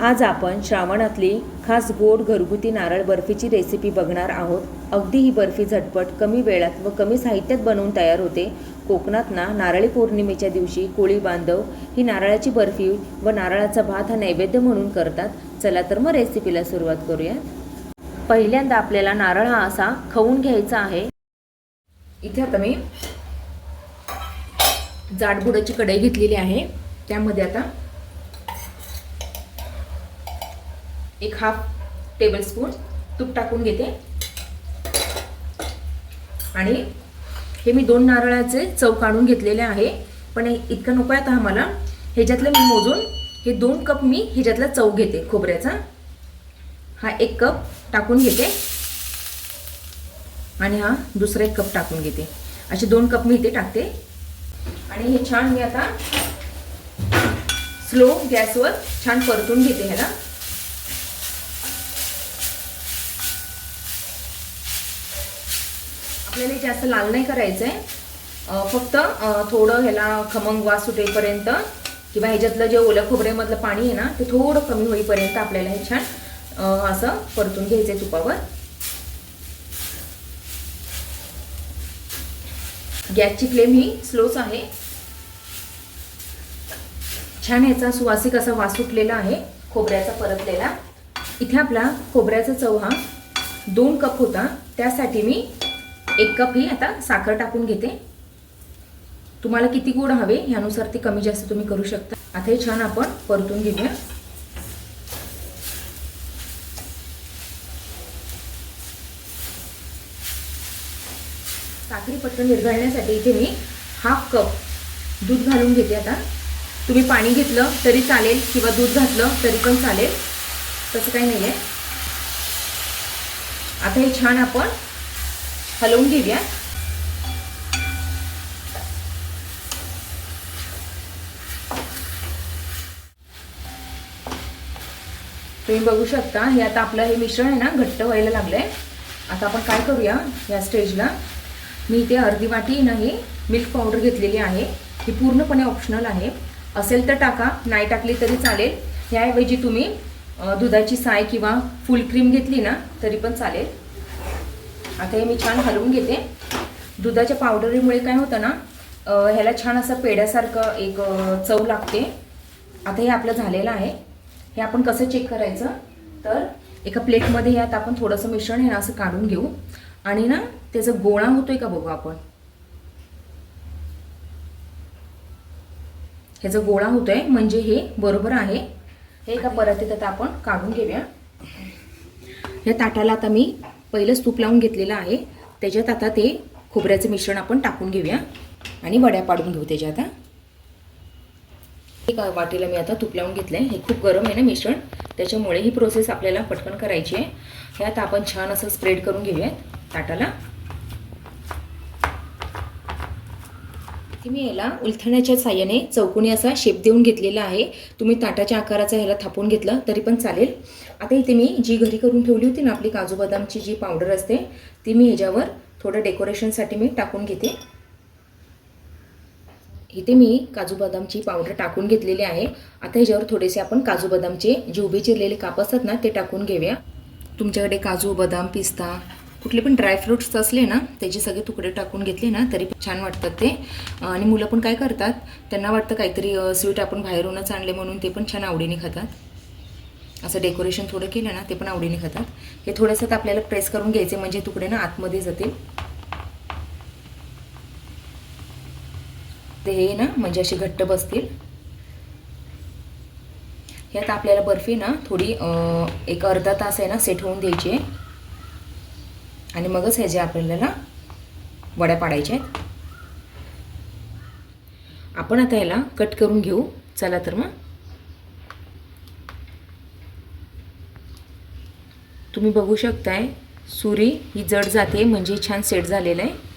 आज आपण श्रावणातली खास गोड घरगुती नारळ बर्फीची रेसिपी बघणार आहोत. अगदी ही बर्फी झटपट कमी वेळात व कमी साहित्यात बनवून तयार होते. कोकणात ना नारळी पौर्णिमेच्या दिवशी कोळी बांधव ही नारळाची बर्फी व नारळाचा भात हा नैवेद्य म्हणून करतात. चला तर मग रेसिपीला सुरुवात करूया पहिल्यांदा आपल्याला नारळ हा असा खाऊन घ्यायचा आहे. इथे आता मी जाडबुडाची कढई घेतलेली आहे. त्यामध्ये आता एक हाफ टेबलस्पून तूप टाकून घेते. आणि हे मी दोन नारळाचे चव काढून घेतलेले आहे. पण इतकं नको आहे आता मला ह्याच्यातलं मी मोजून हे दोन कप मी ह्याच्यातला चव घेते खोबऱ्याचा. हा एक कप टाकून घेते. आणि हा दुसरा एक कप टाकून घेते. असे दोन कप मी इथे टाकते. आणि हे छान मी आता स्लो गॅसवर छान परतून घेते ह्याला. आपल्याला जास्त लाल नाही करायचं आहे फक्त थोडं ह्याला खमंग वास सुटेपर्यंत किंवा ह्याच्यातलं जे ओलं खोबऱ्यामधलं पाणी आहे ना ते थोडं कमी होईपर्यंत आपल्याला हे छान असं परतून घ्यायचं आहे तुपावर. गॅसची फ्लेम ही स्लोच आहे. छान ह्याचा सुवासिक असा वास सुटलेला आहे खोबऱ्याचा परतलेला. इथे आपला खोबऱ्याचा चव हा दोन कप होता त्यासाठी मी एक कप ही आता साखर टाकून घेते. तुम्हाला किती गोड हवे ह्यानुसार ते कमी जास्त तुम्ही करू शकता. आता हे छान आपण परतून घेऊया. साखरी पटकन विरघळण्यासाठी इथे मी हाफ कप दूध घालून घेते आता. तुम्ही पाणी घेतलं तरी चालेल किंवा दूध घातलं तरी पण चालेल. तसं काही नाही आहे आता हे छान आपण हलवून घेऊया. तुम्ही बघू शकता हे आता आपलं हे मिश्रण आहे ना घट्ट व्हायला लागलंय. आता आपण काय करूया या स्टेजला? मी इथे अर्धी वाटी ना ही मिल्क पावडर घेतलेली आहे. ही पूर्णपणे ऑप्शनल आहे. असेल तर टाका नाही टाकली तरी चालेल. ह्याऐवजी तुम्ही दुधाची साय किंवा फुल क्रीम घेतली ना तरी पण चालेल. आता हे मी छान हलवून घेते. दुधाच्या पावडरीमुळे काय होतं ना ह्याला छान असं पेड्यासारखं एक चव लागते. आता हे आपलं झालेलं आहे. हे आपण कसं चेक करायचं? तर एका प्लेटमध्ये यात आपण थोडंसं मिश्रण हे ना असं काढून घेऊ. आणि ना त्याचा गोळा होतोय का बघू आपण. ह्याचा गोळा होतोय म्हणजे हे बरोबर आहे. हे एका परत आता आपण काढून घेऊया. या ताटाला आता मी पहिलंच तूप लावून घेतलेलं आहे. त्याच्यात आता ते खोबऱ्याचं मिश्रण आपण टाकून घेऊया. आणि वड्या पाडून घेऊ त्याच्या आता. एक वाटीला मी आता तूप लावून घेतलं आहे हे खूप गरम आहे ना मिश्रण. त्याच्यामुळे ही प्रोसेस आपल्याला पटकन करायची आहे. हे आता आपण छान असं स्प्रेड करून घेऊयात ताटाला. इथे मी याला उलथण्याच्या साह्याने चौकोनी असा शेप देऊन घेतलेला आहे. तुम्ही ताटाच्या आकाराचा ह्याला थापून घेतलं तरी पण चालेल. आता इथे मी जी घरी करून ठेवली होती ना आपली काजू बदामची जी पावडर असते ती मी ह्याच्यावर थोडं डेकोरेशनसाठी मी टाकून घेते. इथे मी काजू बदामची पावडर टाकून घेतलेली आहे. आता ह्याच्यावर थोडेसे आपण काजू बदामचे जे उभे चिरलेले काप असतात ना ते टाकून घेऊया. तुमच्याकडे काजू बदाम पिस्ता कुठले पण ड्रायफ्रुट्स असले ना त्याचे सगळे तुकडे टाकून घेतले ना तरी छान वाटतात ते. आणि मुलं पण काय करतात त्यांना वाटतं काहीतरी स्वीट आपण बाहेरूनच आणले म्हणून ते पण छान आवडीने खातात. असं डेकोरेशन थोडं केलं ना ते पण आवडीने खातात. हे थोडंसं तर आपल्याला प्रेस करून घ्यायचे म्हणजे तुकडे ना आतमध्ये जातील. ते हे ना म्हणजे असे घट्ट बसतील. हे आपल्याला बर्फी ना थोडी एक अर्धा तास आहे ना सेट होऊन द्यायची आहे. आणि मगच ह्याचे आपल्याला वड्या पाडायच्या आहेत. आपण आता याला कट करून घेऊ. चला तर मग. तुम्ही बघू शकताय सुरी ही जड जाते म्हणजे छान सेट झालेलं आहे.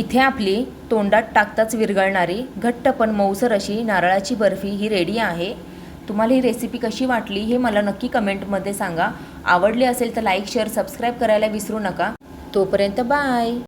इथे आपली तोंडात टाकताच विरघळणारी घट्ट पण मऊसर अशी नारळाची बर्फी ही रेडी आहे. तुम्हाला ही रेसिपी कशी वाटली हे मला नक्की कमेंटमध्ये सांगा. आवडली असेल तर लाईक शेअर सबस्क्राईब करायला विसरू नका. तोपर्यंत बाय